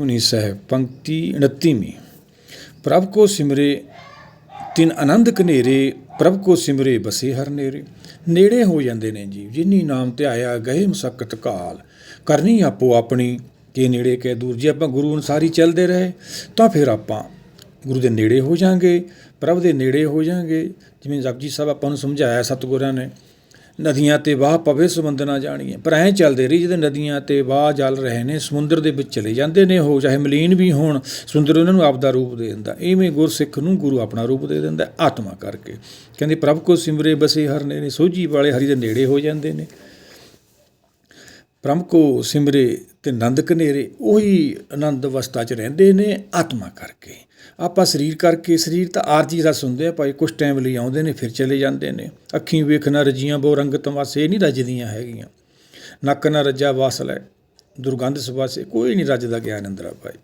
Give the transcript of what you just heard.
ਸੁਖਮਨੀ ਸਾਹਿਬ ਪੰਕਤੀ 29ਵੀਂ ਪ੍ਰਭ ਕੋ ਸਿਮਰੇ ਤਿਨ ਆਨੰਦ ਕਨੇਰੇ ਪ੍ਰਭ ਕੋ ਸਿਮਰੇ ਬਸੇ ਹਰ ਨੇਰੇ ਨੇੜੇ ਹੋ ਜਾਂਦੇ ਨੇ ਜੀ ਜਿਨੀ ਨਾਮ ਤੇ ਆਇਆ ਗਏ ਮਸਕਤ ਕਾਲ ਕਰਨੀ ਆਪੋ ਆਪਣੀ ਕਿ ਨੇੜੇ ਕਿ ਦੂਰ ਜੇ ਆਪਾਂ ਗੁਰੂ ਅਨੁਸਾਰ ਹੀ ਚੱਲਦੇ ਰਹੇ ਤਾਂ ਫਿਰ ਆਪਾਂ ਗੁਰੂ ਦੇ ਨੇੜੇ ਹੋ ਜਾਾਂਗੇ ਪ੍ਰਭ ਦੇ ਨੇੜੇ ਹੋ ਜਾਾਂਗੇ ਜਿਵੇਂ ਜਪਜੀ ਸਾਹਿਬ ਆਪਾਂ ਨੂੰ ਸਮਝਾਇਆ ਸਤਿਗੁਰਾਂ ਨੇ ਨਦੀਆਂ ਤੇ ਵਾਹ ਪਵੇ, ਸਮੁੰਦਰ ਨਾ ਜਾਣੀਏ। ਪਰ ਐਂ ਚੱਲਦੇ ਰਹੀ, ਜਦੋਂ ਨਦੀਆਂ ਤੇ ਵਾਹ ਜਲ ਰਹੇ ਨੇ, ਸਮੁੰਦਰ ਦੇ ਵਿੱਚ ਚਲੇ ਜਾਂਦੇ ਨੇ ਉਹ, ਚਾਹੇ ਮਲੀਨ ਵੀ ਹੋਣ, ਸਮੁੰਦਰ ਉਹਨਾਂ ਨੂੰ ਆਪਦਾ ਰੂਪ ਦੇ ਦਿੰਦਾ। ਇਵੇਂ ਗੁਰਸਿੱਖ ਨੂੰ ਗੁਰੂ ਆਪਣਾ ਰੂਪ ਦੇ ਦਿੰਦਾ, ਆਤਮਾ ਕਰਕੇ। ਕਹਿੰਦੇ, ਪ੍ਰਭ ਕੋ ਸਿਮਰੇ ਬਸੇ ਹਰ ਨੇ, ਸੋਝੀ ਵਾਲੇ ਹਰੀ ਦੇ ਨੇੜੇ ਹੋ ਜਾਂਦੇ ਨੇ। ਪ੍ਰਭ ਕੋ ਸਿਮਰੇ ਤੇ ਨੰਦ ਕਨੇਰੇ ਉਹੀ ਆਨੰਦ ਅਵਸਥਾ 'ਚ ਰਹਿੰਦੇ ਨੇ ਆਤਮਾ ਕਰਕੇ। ਆਪਾਂ ਸਰੀਰ ਕਰਕੇ, ਸਰੀਰ ਤਾਂ ਆਰਜੀ ਰਸ ਹੁੰਦੇ ਆ, ਭਾਈ ਕੁਝ ਟਾਈਮ ਲਈ ਆਉਂਦੇ ਨੇ, ਫਿਰ ਚਲੇ ਜਾਂਦੇ ਨੇ। ਅੱਖੀਂ ਵੇਖਣਾ ਰਜੀਆਂ ਬੋ ਰੰਗ ਤਮਾਸੇ ਨਹੀਂ ਰੱਜਦੀਆਂ ਹੈਗੀਆਂ। ਨੱਕ ਨਾ ਰੱਜਾ ਵਾਸਲ ਹੈ, ਦੁਰਗੰਧ ਸਵਾਸੇ ਕੋਈ ਨਹੀਂ ਰੱਜਦਾ ਗਿਆਨ ਅੰਦਰ ਆ ਭਾਈ।